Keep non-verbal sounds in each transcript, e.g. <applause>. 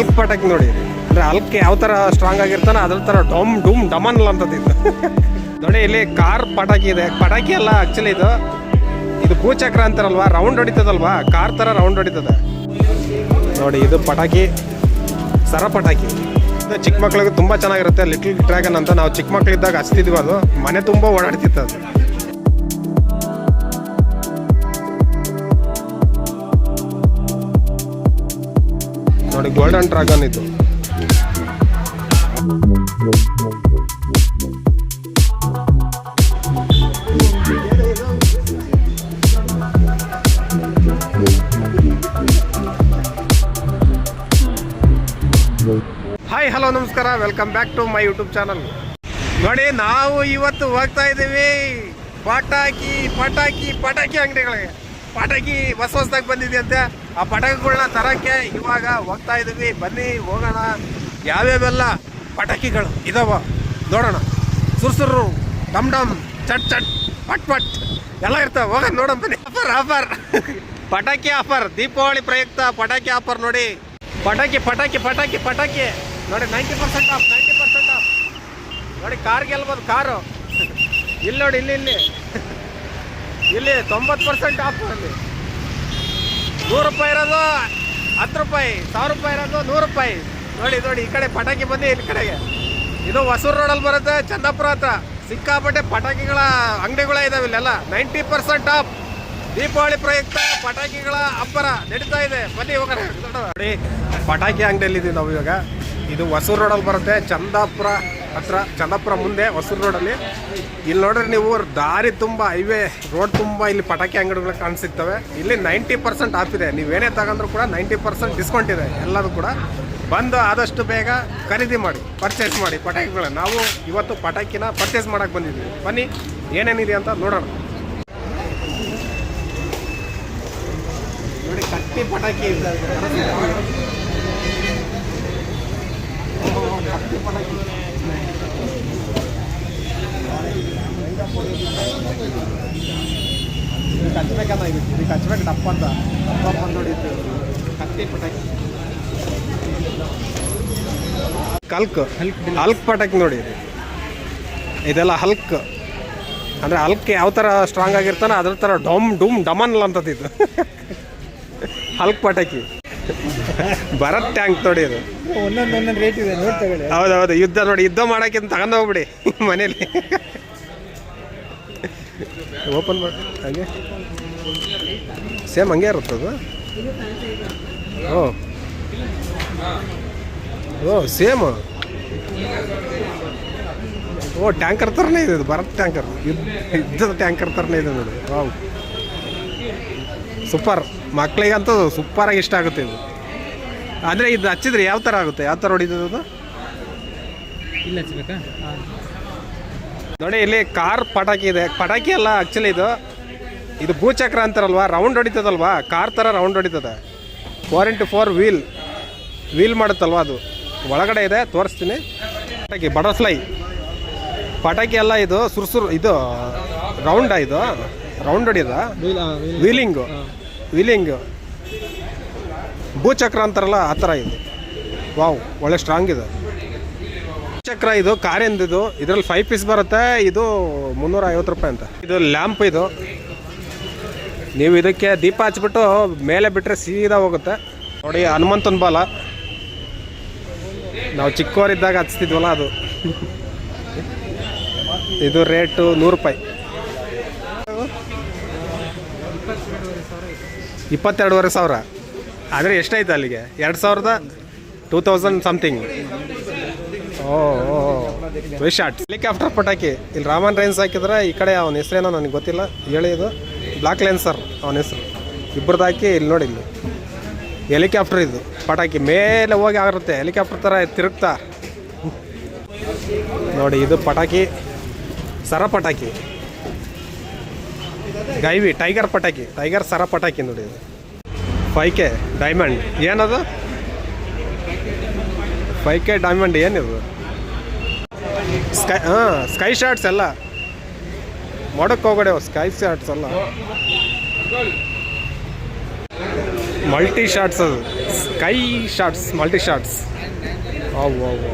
Hulk ಪಟಾಕಿ ನೋಡಿ. ಅಂದ್ರೆ ಹಲ್ಕೆ ಯಾವ ತರ ಸ್ಟ್ರಾಂಗ್ ಆಗಿರ್ತಾನ ಅದ್ರ ತರ ಡೊಮ್ ಡುಮ್ ಡಮನ್ ಅಂತದ್ದು ನೋಡಿ, ಇಲ್ಲಿ ಕಾರ್ ಪಟಾಕಿ ಇದೆ. ಪಟಾಕಿ ಅಲ್ಲ ಆಕ್ಚುಲಿ ಇದು. ಇದು ಭೂಚಕ್ರ ಅಂತಾರಲ್ವಾ? ರೌಂಡ್ ಹೊಡಿತದಲ್ವಾ? ಕಾರ್ ತರ ರೌಂಡ್ ಹೊಡಿತದೆ. ನೋಡಿ, ಇದು ಪಟಾಕಿ. ಸರ ಪಟಾಕಿ. ಇದು ಚಿಕ್ಕ ಮಕ್ಳಿಗೆ ತುಂಬ ಚೆನ್ನಾಗಿರುತ್ತೆ. ಲಿಟ್ಲ್ ಡ್ರ್ಯಾಗನ್ ಅಂತ. ನಾವು ಚಿಕ್ಕ ಮಕ್ಳಿದ್ದಾಗ ಹಚ್ತಿದ್ವಿ ಅದು. ಮನೆ ತುಂಬ ಓಡಾಡ್ತಿತ್ತು ಅದು. ನೋಡಿ ಗೋಲ್ಡನ್ ಡ್ರಾಗನ್ ಇದು. ಹಾಯ್ ಹಲೋ ನಮಸ್ಕಾರ. Welcome back to my YouTube channel ನೋಡಿ, ನಾವು ಇವತ್ತು ಹೋಗ್ತಾ ಇದ್ದೀವಿ. ಪಟಾಕಿ ಪಟಾಕಿ ಪಟಾಕಿ ಅಂಗಡಿಗಳಿಗೆ. ಪಟಾಕಿ ಹೊಸ ಹೊಸದಾಗಿ ಬಂದಿದೆಯಂತೆ. ಆ ಪಟಾಕಿಗಳನ್ನ ತರಕ್ಕೆ ಇವಾಗ ಹೋಗ್ತಾ ಇದ್ದೀವಿ ಬನ್ನಿ, ಹೋಗೋಣ. ಯಾವ್ಯಾವೆಲ್ಲ ಪಟಾಕಿಗಳು ಇದಾವ ನೋಡೋಣ. ಸುರ್ಸುರು ಡಮ್ ಡಮ್, ಚಟ್ ಚಟ್, ಪಟ್ ಪಟ್, ಎಲ್ಲ ಇರ್ತಾವೆ. ಹೋಗೋಣ, ನೋಡೋಣ ಬನ್ನಿ. Offer offer. ಪಟಾಕಿ ಆಫರ್, ದೀಪಾವಳಿ ಪ್ರಯುಕ್ತ ಪಟಾಕಿ ಆಫರ್ ನೋಡಿ. ಪಟಾಕಿ ಪಟಾಕಿ ಪಟಾಕಿ ಪಟಾಕಿ. ನೋಡಿ ninety percent off ninety percent off ನೋಡಿ, ಕಾರ್ ಗೆಲ್ಬೋದು, ಕಾರು. ಇಲ್ಲಿ ನೋಡಿ, ಇಲ್ಲಿ ಇಲ್ಲಿ. ಇಲ್ಲಿ ತೊಂಬತ್ತು ಪರ್ಸೆಂಟ್ ಆಫ್ ಅಲ್ಲಿ. ನೂರು ರೂಪಾಯಿ ಇರೋದು ಹತ್ತು ರೂಪಾಯಿ, ಸಾವಿರ ರೂಪಾಯಿ ಇರೋದು ನೂರು ರೂಪಾಯಿ. ನೋಡಿ ನೋಡಿ, ಈ ಕಡೆ ಪಟಾಕಿ ಬಂದು ಇಲ್ಲಿ ಕಡೆಗೆ. ಇದು ಹೊಸೂರು ರೋಡಲ್ಲಿ ಬರುತ್ತೆ, ಚಂದಾಪುರ ಹತ್ರ. ಸಿಕ್ಕಾಪಟ್ಟೆ ಪಟಾಕಿಗಳ ಅಂಗಡಿಗಳ ಇದಾವೆ ಇಲ್ಲೆಲ್ಲ. ನೈಂಟಿ ಪರ್ಸೆಂಟ್ ಆಫ್ ದೀಪಾವಳಿ ಪ್ರಯುಕ್ತ ಪಟಾಕಿಗಳ ಅಬ್ಬರ ನಡೀತಾ ಇದೆ. ಬನ್ನಿ ಹೋಗೋಣ. ನೋಡಿ, ಪಟಾಕಿ ಅಂಗಡಿಯಲ್ಲಿ ಇದ್ದೀವಿ ನಾವು ಇವಾಗ. ಇದು ಹೊಸೂರು ರೋಡಲ್ಲಿ ಬರುತ್ತೆ. ಚಂದಾಪುರ ಹತ್ರ, ಚಂದಾಪುರ ಮುಂದೆ ಹೊಸೂರು ರೋಡಲ್ಲಿ ಇಲ್ಲಿ ನೋಡ್ರಿ ನೀವು, ದಾರಿ ತುಂಬ ಹೈವೇ ರೋಡ್ ತುಂಬ ಇಲ್ಲಿ ಪಟಾಕಿ ಅಂಗಡಿಗಳು ಕಾಣಿಸಿರ್ತವೆ ಇಲ್ಲಿ ನೈಂಟಿ ಪರ್ಸೆಂಟ್ ಆಫ್ ಇದೆ. ನೀವೇನೇ ತಗೊಂಡ್ರು ಕೂಡ ನೈಂಟಿ ಪರ್ಸೆಂಟ್ ಡಿಸ್ಕೌಂಟ್ ಇದೆ, ಎಲ್ಲದೂ ಕೂಡ. ಬಂದು ಆದಷ್ಟು ಬೇಗ ಖರೀದಿ ಮಾಡಿ ಪರ್ಚೇಸ್ ಮಾಡಿ ಪಟಾಕಿಗಳನ್ನ. ನಾವು ಇವತ್ತು ಪಟಾಕಿನ ಪರ್ಚೇಸ್ ಮಾಡೋಕ್ಕೆ ಬಂದಿದ್ದೀವಿ ಬನ್ನಿ, ಏನೇನಿದೆ ಅಂತ ನೋಡೋಣ. ನೋಡಿ, ಕಟ್ಟಿ ಪಟಾಕಿ ಪಟಾಕಿ ಕಲ್ಕ್, ಹಲ್ಕ್ ಪಟಾಕಿ ನೋಡಿ. ಇದೆಲ್ಲ ಹಲ್ಕ್. ಅಂದರೆ ಹಲ್ಕ್ ಯಾವ ಥರ ಸ್ಟ್ರಾಂಗ್ ಆಗಿರ್ತಾನೆ ಅದ್ರ ಥರ ಡೊಮ್, ಡುಮ್ ಡಮನ್ ಅಂತದ್ದು ಇದು. ಹಲ್ಕ್ ಪಟಾಕಿ. ಭರತ್ ಟ್ಯಾಂಕ್ ನೋಡಿ ಇದು. ಒಂದೊಂದು ಒಂದೊಂದು ರೇಟ್ ಇದೆ ನೋಡಿ ತಗೊಳ್ಳಿ. ಹೌದೌದು ಯುದ್ಧ ನೋಡಿ ಯುದ್ಧ ಮಾಡೋಕ್ಕಿಂತ ತಗೊಂಡು ಹೋಗ್ಬಿಡಿ ಮನೇಲಿ. ಓಪನ್ ಮಾಡಿ ಹಾಗೆ? ಸೇಮ್ ಹಂಗೆ ಅದು? ಓ. ಓ ಸೇಮ್ ಓ ಟ್ಯಾಂಕರ್ ಥರನೇ ಇದೆ ಇದು ಭರತ್ ಟ್ಯಾಂಕರ್ ಯುದ್ಧ ಯುದ್ಧದ ಟ್ಯಾಂಕರ್ ಥರನೇ ಇದೆ ನೋಡಿ ವಾವ್ ಸೂಪರ್ ಮಕ್ಕಳಿಗಂತೂ ಸೂಪರಾಗಿ ಇಷ್ಟ ಆಗುತ್ತೆ ಇದು. ಅಂದರೆ ಇದು ಹಚ್ಚಿದ್ರೆ ಯಾವ ಥರ ಆಗುತ್ತೆ? ಯಾವ ಥರ ಹೊಡಿತದ ಅದು? ಇಲ್ಲ ನೋಡಿ ಇಲ್ಲಿ ಕಾರ್ ಪಟಾಕಿ ಇದೆ. ಪಟಾಕಿ ಅಲ್ಲ ಆಕ್ಚುಲಿ ಇದು. ಇದು ಭೂಚಕ್ರ ಅಂತಾರಲ್ವಾ? ರೌಂಡ್ ಹೊಡಿತದಲ್ವಾ? ಕಾರ್ ಥರ round ಹೊಡಿತದೆ. Four into four wheel wheel ಮಾಡುತ್ತಲ್ವಾ ಅದು? ಒಳಗಡೆ ಇದೆ ತೋರಿಸ್ತೀನಿ. ಪಟಾಕಿ ಬಟರ್ಫ್ಲೈ ಪಟಾಕಿ ಎಲ್ಲ ಇದು ಸುರ್ಸುರು ಇದು ರೌಂಡ ಇದು? ರೌಂಡ್ ಹೊಡಿಯೋದ? ವೀಲಿಂಗು ವೀಲಿಂಗು ಭೂಚಕ್ರ ಅಂತಾರಲ್ಲ, ಆ ಥರ ಇದು. ವಾವ್, ಒಳ್ಳೆ ಸ್ಟ್ರಾಂಗ್ ಇದೆ. ಚಕ್ರ ಇದು ಕಾರಿಂದ ಇದು ಇದರಲ್ಲಿ ಫೈವ್ ಪೀಸ್ ಬರುತ್ತೆ, ಇದು ಮುನ್ನೂರ ಐವತ್ತು ರೂಪಾಯಿ ಅಂತ. ಇದು ಲ್ಯಾಂಪ್ ಇದು. ನೀವು ಇದಕ್ಕೆ ದೀಪ ಹಚ್ಬಿಟ್ಟು ಮೇಲೆ ಬಿಟ್ಟರೆ ಸೀದಾ ಹೋಗುತ್ತೆ. ನೋಡಿ ಹನುಮಂತನ ಬಾಲ. ನಾವು ಚಿಕ್ಕವರಿದ್ದಾಗ ಹಚ್ತಿದ್ವಲ್ಲ ಅದು. ಇದು ರೇಟು ನೂರು ರೂಪಾಯಿ. ಇಪ್ಪತ್ತೆರಡುವರೆ ಸಾವಿರ. ಆದರೆ ಎಷ್ಟಾಯ್ತು ಅಲ್ಲಿಗೆ? ಎರಡು ಸಾವಿರದ two thousand something oh oh shot helicopter ಪಟಾಕಿ. ಇಲ್ಲಿ ರಾಮನ್ ರೈನ್ಸ್ ಹಾಕಿದ್ರೆ ಈ ಕಡೆ ಅವನ ಹೆಸರೇನೋ ನನಗೆ ಗೊತ್ತಿಲ್ಲ. ಹೇಳಿ ಇದು. ಬ್ಲಾಕ್ ಲೆನ್ಸರ್ ಅವನ ಹೆಸರು. ಇಬ್ಬರದ್ದು ಹಾಕಿ ಇಲ್ಲಿ ನೋಡಿ ಇಲ್ಲಿ. ಹೆಲಿಕಾಪ್ಟರ್ ಇದು. ಪಟಾಕಿ ಮೇಲೆ ಹೋಗಿ ಆಗಿರುತ್ತೆ ಹೆಲಿಕಾಪ್ಟರ್ ಥರ ತಿರುಗ್ತಾ. ನೋಡಿ, ಇದು ಪಟಾಕಿ. ಸರ ಪಟಾಕಿ. ಗೈವಿ, ಟೈಗರ್ ಪಟಾಕಿ. ಟೈಗರ್ ಸರ ಪಟಾಕಿ ನೋಡಿ ಇದು. Five K diamond. ಏನದು? ಫೈ ಕೆ ಡೈಮಂಡ್ ಏನಿದು? ಸ್ಕೈ ಹಾಂ, ಸ್ಕೈ ಶಾರ್ಟ್ಸ್ ಎಲ್ಲ. ಮಾಡಕ್ಕೆ ಹೋಗಡೆ ಸ್ಕೈ ಶಾರ್ಟ್ಸ್ ಎಲ್ಲ. ಮಲ್ಟಿ ಶಾರ್ಟ್ಸ್ ಅದು. Sky shots, multi shots. ಅವು ಅವು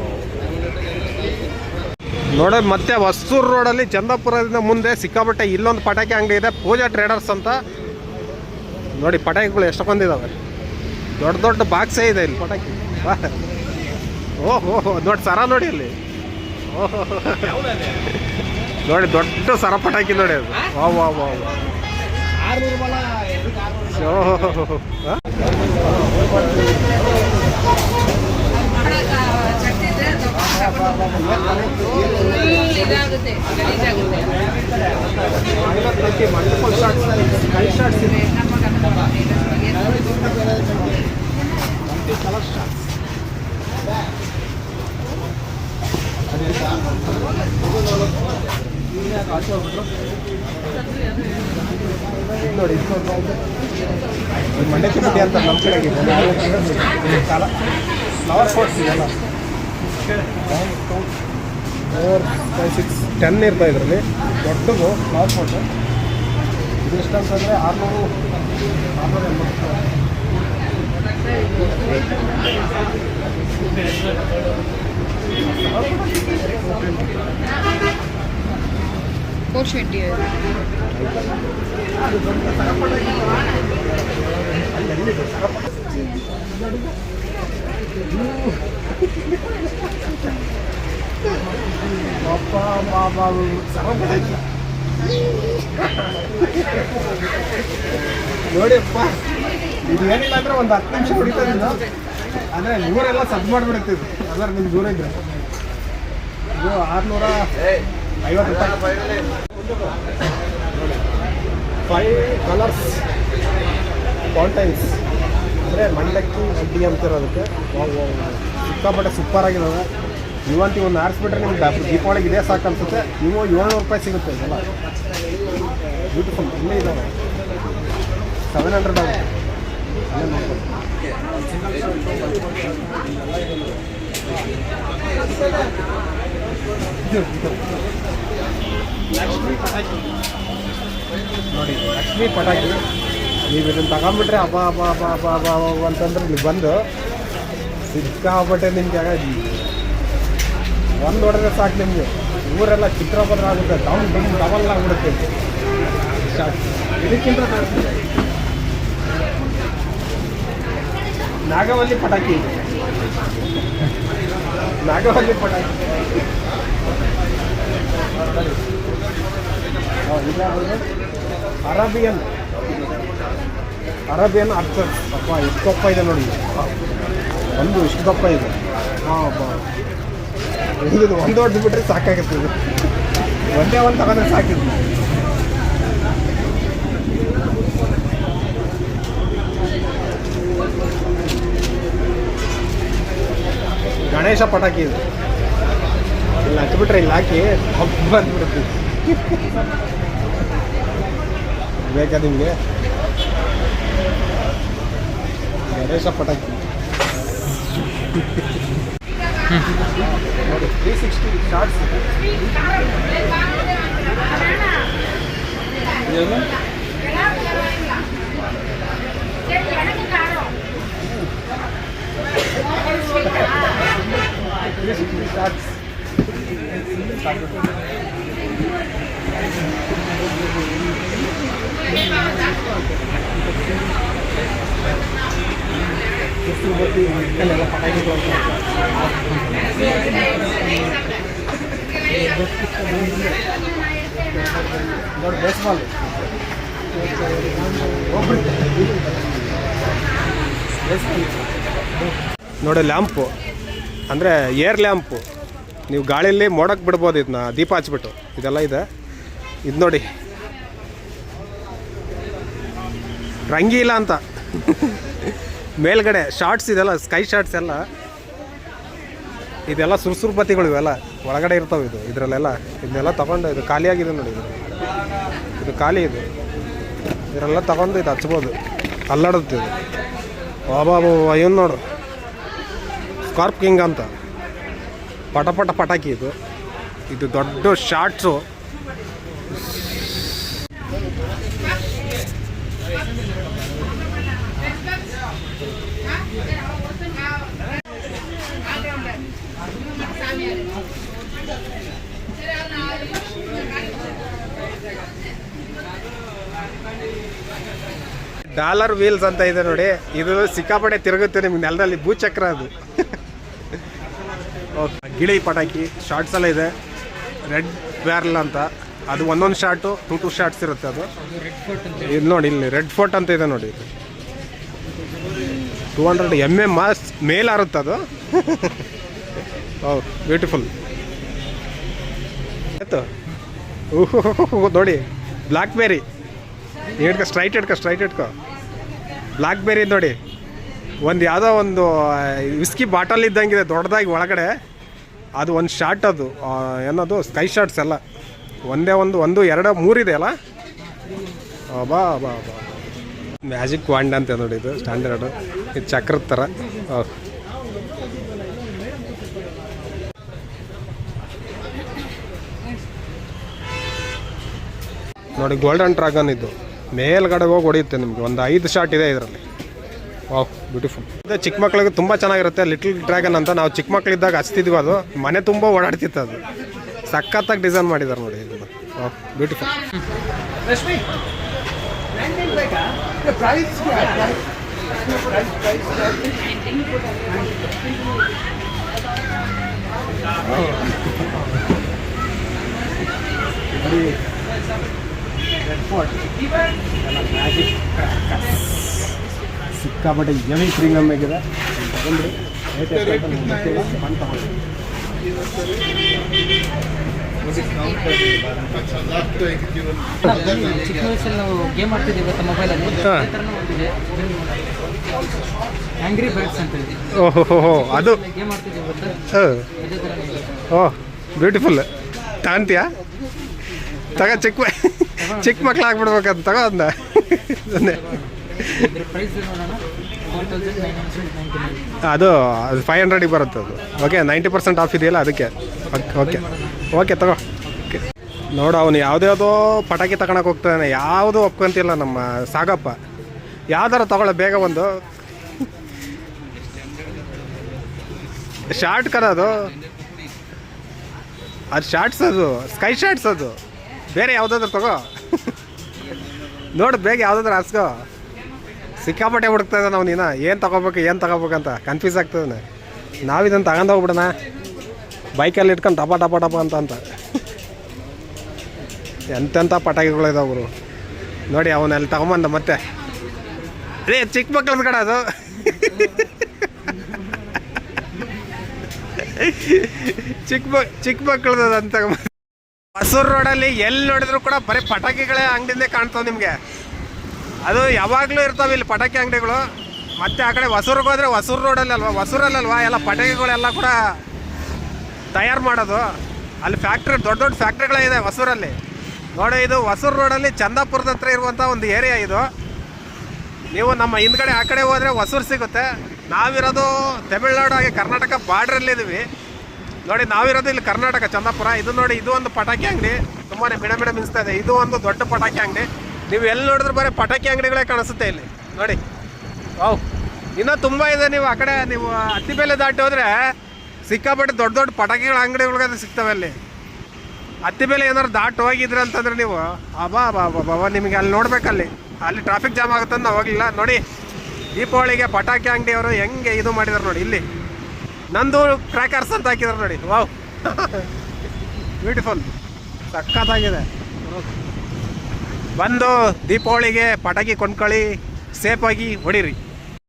ನೋಡಿ, ಮತ್ತೆ ಹೊಸೂರು ರೋಡಲ್ಲಿ ಚಂದಾಪುರದಿಂದ ಮುಂದೆ ಸಿಕ್ಕಾಪಟ್ಟೆ ಇಲ್ಲೊಂದು ಪಟಾಕಿ ಅಂಗಡಿ ಇದೆ. ಪೂಜಾ ಟ್ರೇಡರ್ಸ್ ಅಂತ. ನೋಡಿ, ಪಟಾಕಿಗಳು ಎಷ್ಟು ಬಂದಿದಾವೆ ದೊಡ್ಡ ದೊಡ್ಡ ಬಾಕ್ಸೇ ಇದೆ ಇಲ್ಲಿ. ಪಟಾಕಿ. ಓಹೋ ನೋಡಿ ಸರ ನೋಡಿ ಅಲ್ಲಿ ಓಹೋ. ನೋಡಿ, ದೊಡ್ಡ ಸರ ಪಟಾಕಿ ನೋಡಿ ಅದು. ವಾ ವಾ ವಾ ಓಹೋ. ಇದಾಗುತ್ತೆ ಗಲೀಜಾಗುತ್ತೆ ನೋಡಿ ಮಂಡ್ಯ ಚಿಕ್ಕಿ ಅಂತ ನಮ್ಮ ಕಡೆಗೆ ಫ್ಲವರ್ ಪಾಟ್ಸ್ ಇದೆಲ್ಲ ಫೋರ್ ಫೈವ್ ಸಿಕ್ಸ್ ಟೆನ್ ಇರ್ತಾ ಇದರಲ್ಲಿ ದೊಡ್ಡದು ಫ್ಲವರ್ ಪಾಟ್ ಇದು ಅಂತಂದರೆ ಆರುನೂರು ಆರುನೂರ ಎಂಬತ್ತು ಫೋರ್ ಟ್ವೆಂಟಿ ನೋಡಿಯಪ್ಪ, ಇದು ಏನಿಲ್ಲ ಅಂದ್ರೆ ಒಂದು ಹತ್ತು ನಿಮಿಷ ಹೊಡಿತದಿಲ್ಲ ಅಂದ್ರೆ ನೂರೆಲ್ಲ ಸದ್ ಮಾಡಿಬಿಡುತ್ತೆ ಅದ್ರ ಅದರ ನಿಮ್ಗೆ ದೂರ ಇದ್ರೆ. ಇದು ಆರುನೂರ ಐವತ್ತು ರೂಪಾಯಿ. ಫೈವ್ ಕಲರ್ಸ್ ಫೌಂಟೈನ್ಸ್ ಅಂದರೆ ಮಂಡಕ್ಕಿ ಅಡ್ಡಿ ಅಂತಿರೋದಕ್ಕೆ. ಸಿಕ್ಕಾಪಟ್ಟೆ ಸೂಪರ್ ಆಗಿದಾವೆ. ಇವಂತ ಒಂದು ಆರಿಸ್ಬಿಟ್ರೆ ನಿಮ್ಗೆ ದೀಪಾವಳಿಗೆ ಇದೇ ಸಾಕು ಅನ್ಸುತ್ತೆ. ನೀವು ಏಳ್ನೂರು ರೂಪಾಯಿ ಸಿಗುತ್ತೆ ಇದೆಲ್ಲ. ಬ್ಯೂಟಿಫುಲ್ ಇಲ್ಲೇ ಇದ್ದಾವೆ ಸೆವೆನ್ ಹಂಡ್ರೆಡ್ ಆಗುತ್ತೆ. ಅಲ್ಲೇ ನೋಡ್ಬೋದು. ನೋಡಿ, ಲಕ್ಷ್ಮೀ ಪಟಾಕಿ ನೀವು ಇದನ್ನು ತಗೊಂಬಿಟ್ರೆ ಅಬ್ಬ ಅಬ್ಬ ಅಬ್ಬ ಅಬ್ಬ ಅಬ್ಬ ಅಬ್ಬ ಅಂತಂದ್ರೆ ನೀವು ಬಂದು ಸಿಕ್ಕಾಪಟ್ಟೆ ನಿಮಗೆ ಒಂದು ಹೊಡೆದ್ರೆ ಸಾಕು ನಿಮಗೆ ಊರೆಲ್ಲ ಚಿತ್ರಪದ್ರ ಆಗುತ್ತೆ ಡೌನ್ ಡೌನ್ ಡಬಲ್ ಆಗಿಬಿಡುತ್ತೆ ಇದಕ್ಕಿಂತ. ನಾಗವಲ್ಲಿ ಪಟಾಕಿ ನಾಗವಲ್ಲಿ ಪಟಾಕಿ? ಅರಬಿಯನ್. Arabian archer. ಅಪ್ಪ, ಎಷ್ಟು ದಪ್ಪ ಇದೆ ನೋಡಿ. ಒಂದು ಇಷ್ಟು ದಪ್ಪ ಇದೆ. ಹಾಂ ಅಪ್ಪ ಒಂದು ಹೊಡೆದು ಬಿಟ್ಟರೆ ಸಾಕಾಗುತ್ತೆ ಇದು ಒಂದೇ ಒಂದು ತಗೊಂಡ್ರೆ ಸಾಕಿದ್ದು. ಗಣೇಶ ಪಟಾಕಿ ಇದು. ಇಲ್ಲಿ ಹಚ್ಬಿಟ್ರೆ ಇಲ್ಲಿ ಹಾಕಿ ಹಬ್ಬ ಬಂದ್ಬಿಡುತ್ತೆ ಬೇಕಾ ನಿಮಗೆ? ಗಣೇಶ ಪಟಾಕಿ. ನೋಡಿ three sixty shots three sixty shots ನೋಡಿ ಲ್ಯಾಂಪು ಅಂದರೆ ಏರ್ ಲ್ಯಾಂಪು. ನೀವು ಗಾಳಿಯಲ್ಲಿ ಮೋಡಕ್ಕೆ ಬಿಡ್ಬೋದು ಇದನ್ನ, ದೀಪ ಹಚ್ಬಿಟ್ಟು. ಇದೆಲ್ಲ ಇದೆ. ಇದು ನೋಡಿ. ರಂಗಿಲ್ಲ ಅಂತ. ಮೇಲ್ಗಡೆ ಶಾರ್ಟ್ಸ್ ಇದೆಲ್ಲ, ಸ್ಕೈ ಶಾರ್ಟ್ಸ್ ಎಲ್ಲ. ಇದೆಲ್ಲ ಸುರ್ಸುರು ಇವೆಲ್ಲ. ಒಳಗಡೆ ಇರ್ತಾವೆ ಇದು, ಇದರಲ್ಲೆಲ್ಲ. ಇದನ್ನೆಲ್ಲ ತಗೊಂಡು, ಇದು ಖಾಲಿಯಾಗಿದೆ ನೋಡಿ ಇದು. ಇದು ಖಾಲಿ ಇದು. ಇದರೆಲ್ಲ ತಗೊಂಡು ಇದು ಹಚ್ಬೋದು. ಅಲ್ಲಾಡುತ್ತೆ ಇದು. ಬಾಬಾ ಏನು ನೋಡು. ಸ್ಕಾರ್ಪ್ ಕಿಂಗ್ ಅಂತ. ಪಟ ಪಟ ಪಟಾಕಿ ಇದು. ಇದು ದೊಡ್ಡ ಶಾರ್ಟ್ಸು ಡಾಲರ್ ವೀಲ್ಸ್ ಅಂತ ಇದೆ ನೋಡಿ. ಇದು ಸಿಕ್ಕಾಪಟ್ಟೆ ತಿರುಗುತ್ತೆ ನಿಮ್ಗೆ ನೆಲದಲ್ಲಿ ಭೂಚಕ್ರ ಅದು. <laughs> ಗಿಳಿ ಪಟಾಕಿ ಶಾರ್ಟ್ಸ್ ಎಲ್ಲ ಇದೆ. ರೆಡ್ ಬ್ಯಾರಲ್ ಅಂತ. ಅದು ಒಂದೊಂದು ಶಾರ್ಟು ಟೂ ಟೂ ಶಾರ್ಟ್ಸ್ ಇರುತ್ತೆ ಅದು. ಇಲ್ಲಿ ನೋಡಿ, ಇಲ್ಲಿ ರೆಡ್ ಫೋರ್ಟ್ ಅಂತ ಇದೆ ನೋಡಿ. ಟೂ ಹಂಡ್ರೆಡ್ ಎಂ ಎಂ ಮಾಸ್ ಮೇಲ್ ಆರುತ್ತೆ ಅದು. <laughs> ಹೌದು ಬ್ಯೂಟಿಫುಲ್ ಆಯ್ತು. ಓಹೋ, ನೋಡಿ ಬ್ಲ್ಯಾಕ್ ಬೇರಿ ಹಿಡ್ಕೊ ಸ್ಟ್ರೈಟ್ ಹಿಡ್ಕೊ ಸ್ಟ್ರೈಟ್ ಹಿಡ್ಕೊ. ಬ್ಲ್ಯಾಕ್ ಬೇರಿ ನೋಡಿ. ಒಂದು ಯಾವುದೋ ಒಂದು ವಿಸ್ಕಿ ಬಾಟಲ್ ಇದ್ದಂಗಿದೆ, ದೊಡ್ಡದಾಗಿ ಒಳಗಡೆ. ಅದು ಒಂದು ಶಾರ್ಟ್ ಅದು ಏನದು ಸ್ಕೈ ಶಾರ್ಟ್ಸ್ ಎಲ್ಲ. ಒಂದೇ ಒಂದು ಒಂದು, ಎರಡು ಮೂರಿದೆ ಅಲ್ಲ? ಬಾ ಬಾ ಬಾ. ಮ್ಯಾಜಿಕ್ ವಾಂಡ್ ಅಂತ ನೋಡಿ ಇದು ಸ್ಟ್ಯಾಂಡರ್ಡು ಇದು ಚಕ್ರದ ಥರ. ನೋಡಿ ಗೋಲ್ಡನ್ ಡ್ರಾಗನ್ ಇದು. ಮೇಲ್ಗಡೆ ಹೋಗಿ ಹೊಡೆಯುತ್ತೆ ನಿಮಗೆ. ಒಂದು ಐದು ಶಾರ್ಟ್ ಇದೆ ಇದರಲ್ಲಿ. ವಾಹ್ ಬ್ಯೂಟಿಫುಲ್ ಇದು ಚಿಕ್ಕ ಮಕ್ಳಿಗೆ ತುಂಬ ಚೆನ್ನಾಗಿರುತ್ತೆ ಲಿಟಲ್ ಡ್ರ್ಯಾಗನ್ ಅಂತ. ನಾವು ಚಿಕ್ಕ ಮಕ್ಕಳಿದ್ದಾಗ ಹಚ್ತಿದ್ವಿ ಅದು. ಮನೆ ತುಂಬ ಓಡಾಡ್ತಿತ್ತು ಅದು. ಸಖತ್ತಾಗಿ ಡಿಸೈನ್ ಮಾಡಿದ್ದಾರೆ ನೋಡಿ ಇದು. ವಾಹ್ ಬ್ಯೂಟಿಫುಲ್ ಸಿಕ್ಕಾಪಟ್ಟೆ ಎವಿ ಪ್ರೀಮಿಯಮ್ ಆಗಿದೆ. ತಗೊಂಡ್ರಿ ಚಿಕ್ಕ ವಯಸ್ಸಲ್ಲಿ ನಾವು ಗೇಮ್ ಆಡ್ತಿದ್ದೀವಿ ಇವತ್ತು ಮೊಬೈಲಲ್ಲಿ ಹಾ. ಅದೇ ಥರನೂ ಒಂದಿದೆ ಆಂಗ್ರಿ ಬರ್ಡ್ಸ್ ಅಂತ ಇದೆ ಓಹೋ ಅದು. ಗೇಮ್ ಆಡ್ತಿದ್ದೀವಿ ಇವತ್ತು ಅದೇ ಇದೆ. ಓಹ್ ಬ್ಯೂಟಿಫುಲ್ ತಗಂತೀಯಾ ತಗ ಚಿಕ್ಕ ಮ- ಚಿಕ್ಕ ಮಕ್ಳು ಆಗ್ಬಿಡ್ಬೇಕಂತ ತಗೋ ಅದನ್ನ ಅದು ಅದು ಫೈವ್ ಹಂಡ್ರೆಡಿಗೆ ಬರುತ್ತೆ ಅದು. ಓಕೆ ನೈಂಟಿ ಪರ್ಸೆಂಟ್ ಆಫ್ ಇದೆಯಲ್ಲ ಅದಕ್ಕೆ. ಓಕೆ ಓಕೆ ತಗೋ. ಓಕೆ ನೋಡು, ಅವನು ಯಾವುದ್ಯಾವುದೋ ಪಟಾಕಿ ತಗೊಳಕ್ಕೆ ಹೋಗ್ತಾನೆ. ಯಾವುದೂ ಒಪ್ಕೊಂತಿಲ್ಲ ನಮ್ಮ ಸಾಗಪ್ಪ. ಯಾವ್ದಾರ ತಗೊಳ್ಳ, ಬೇಗ ಒಂದು. ಶಾರ್ಟ್ ಕರ ಅದು. ಅದು ಶಾರ್ಟ್ಸ್ ಅದು. ಸ್ಕೈ ಶಾರ್ಟ್ಸ್ ಅದು. ಬೇರೆ ಯಾವುದಾದ್ರು ತಗೋ. <laughs> ನೋಡು, ಬೇಗ ಯಾವುದಾದ್ರು ಹಾಸ್ಕೋ. ಸಿಕ್ಕಾಪಟ್ಟೆ ಹುಡುಕ್ತಾ ಇದ್ದಾನೆ ಅವನಿನ ಏನು ತಗೋಬೇಕು, ಏನು ತಗೋಬೇಕಂತ. ಕನ್ಫ್ಯೂಸ್ ಆಗ್ತದೆ ನಾವಿದನ್ನು ತಗೊಂಡು ಹೋಗ್ಬಿಡೋಣ. ಬೈಕಲ್ಲಿ ಇಟ್ಕೊಂಡು ಟಪ ಟಪ ಟಪ ಅಂತ ಅಂತ. ಎಂತೆಂಥ ಪಟಾಕಿಗಳಿದಾವೆ ಅವರು ನೋಡಿ ಅವನಲ್ಲಿ ತಗೊಂಬಂದ ಮತ್ತೆ. ಅದೇ ಚಿಕ್ಕ ಮಕ್ಳದ್ ಕಡೆ ಅದು. ಚಿಕ್ಕ ಮಕ್, ಚಿಕ್ಕ ಮಕ್ಕಳದ ಅಂತ ಹೊಸೂರು ರೋಡಲ್ಲಿ ಎಲ್ಲಿ ನೋಡಿದ್ರು ಕೂಡ ಬರೀ ಪಟಾಕಿಗಳೇ ಅಂಗಡಿಂದೇ ಕಾಣ್ತಾವೆ ನಿಮಗೆ. ಅದು ಯಾವಾಗಲೂ ಇರ್ತಾವೆ ಇಲ್ಲಿ ಪಟಾಕಿ ಅಂಗಡಿಗಳು. ಮತ್ತೆ ಆ ಕಡೆ ಹೊಸೂರಿಗೆ ಹೋದ್ರೆ ಹೊಸೂರು ರೋಡಲ್ಲಿ ಅಲ್ವಾ? ಹೊಸೂರಲ್ಲಲ್ವಾ? ಎಲ್ಲ ಪಟಾಕಿಗಳೆಲ್ಲ ಕೂಡ ತಯಾರು ಮಾಡೋದು. ಅಲ್ಲಿ ಫ್ಯಾಕ್ಟ್ರಿ ದೊಡ್ಡ ದೊಡ್ಡ ಫ್ಯಾಕ್ಟ್ರಿಗಳಿದೆ ಹೊಸೂರಲ್ಲಿ. ನೋಡಿ, ಇದು ಹೊಸೂರು ರೋಡಲ್ಲಿ ಚಂದಾಪುರದ ಹತ್ರ ಇರುವಂಥ ಒಂದು ಏರಿಯಾ ಇದು. ನೀವು ನಮ್ಮ ಹಿಂದ್ಗಡೆ ಆ ಕಡೆ ಹೋದರೆ ಹೊಸೂರು ಸಿಗುತ್ತೆ. ನಾವಿರೋದು ತಮಿಳ್ನಾಡು, ಹಾಗೆ ಕರ್ನಾಟಕ ಬಾರ್ಡ್ರಲ್ಲಿದ್ದೀವಿ ನೋಡಿ, ನಾವಿರೋದು ಇಲ್ಲಿ ಕರ್ನಾಟಕ, ಚಂದಾಪುರ. ಇದು ನೋಡಿ, ಇದು ಒಂದು ಪಟಾಕಿ ಅಂಗಡಿ. ತುಂಬಾ ಬಿಡ ಬಿಡ ಮಿನಿಸ್ತಾ ಇದೆ. ಇದು ಒಂದು ದೊಡ್ಡ ಪಟಾಕಿ ಅಂಗಡಿ. ನೀವು ಎಲ್ಲಿ ನೋಡಿದ್ರೆ ಬರೀ ಪಟಾಕಿ ಅಂಗಡಿಗಳೇ ಕಾಣಿಸುತ್ತೆ ಇಲ್ಲಿ. ನೋಡಿ. ವಾವ್. ಇನ್ನೂ ತುಂಬ ಇದೆ ನೀವು ಆ ಕಡೆ, ನೀವು ಹತ್ತಿಬೇಲೆ ದಾಟಿ ಹೋದರೆ ಸಿಕ್ಕಾಪಟ್ಟೆ ದೊಡ್ಡ ದೊಡ್ಡ ಪಟಾಕಿಗಳ ಅಂಗಡಿಗಳಿಗೆ ಸಿಗ್ತವೆ ಅಲ್ಲಿ. ಅತ್ತಿ ಹತ್ತಿಬೇಲೆ ಏನಾದ್ರು ದಾಟಿ ಹೋಗಿದ್ರೆ ಅಂತಂದ್ರೆ ನೀವು ಅಬಾ ಬಾ ಬಾ ಬಾಬಾ ನಿಮಗೆ ಅಲ್ಲಿ ನೋಡ್ಬೇಕಲ್ಲಿ. ಅಲ್ಲಿ ಟ್ರಾಫಿಕ್ ಜಾಮ್ ಆಗುತ್ತೆ ನಾವು ಹೋಗಲಿಲ್ಲ. ನೋಡಿ, ದೀಪಾವಳಿಗೆ ಪಟಾಕಿ ಅಂಗಡಿಯವರು ಹೆಂಗೆ ಇದು ಮಾಡಿದ್ರು ನೋಡಿ, ಇಲ್ಲಿ. ನಂದು ಕ್ರ್ಯಾಕರ್ಸ್ ಅಂತ ಹಾಕಿದ್ರು ನೋಡಿ. ವಾವ್. <laughs> ಬ್ಯೂಟಿಫುಲ್ ಸಖತ್ತಾಗಿದೆ. ಬಂದು ದೀಪಾವಳಿಗೆ ಪಟಾಕಿ ಕೊಂಡ್ಕೊಳ್ಳಿ ಸೇಫಾಗಿ ಹೊಡೀರಿ.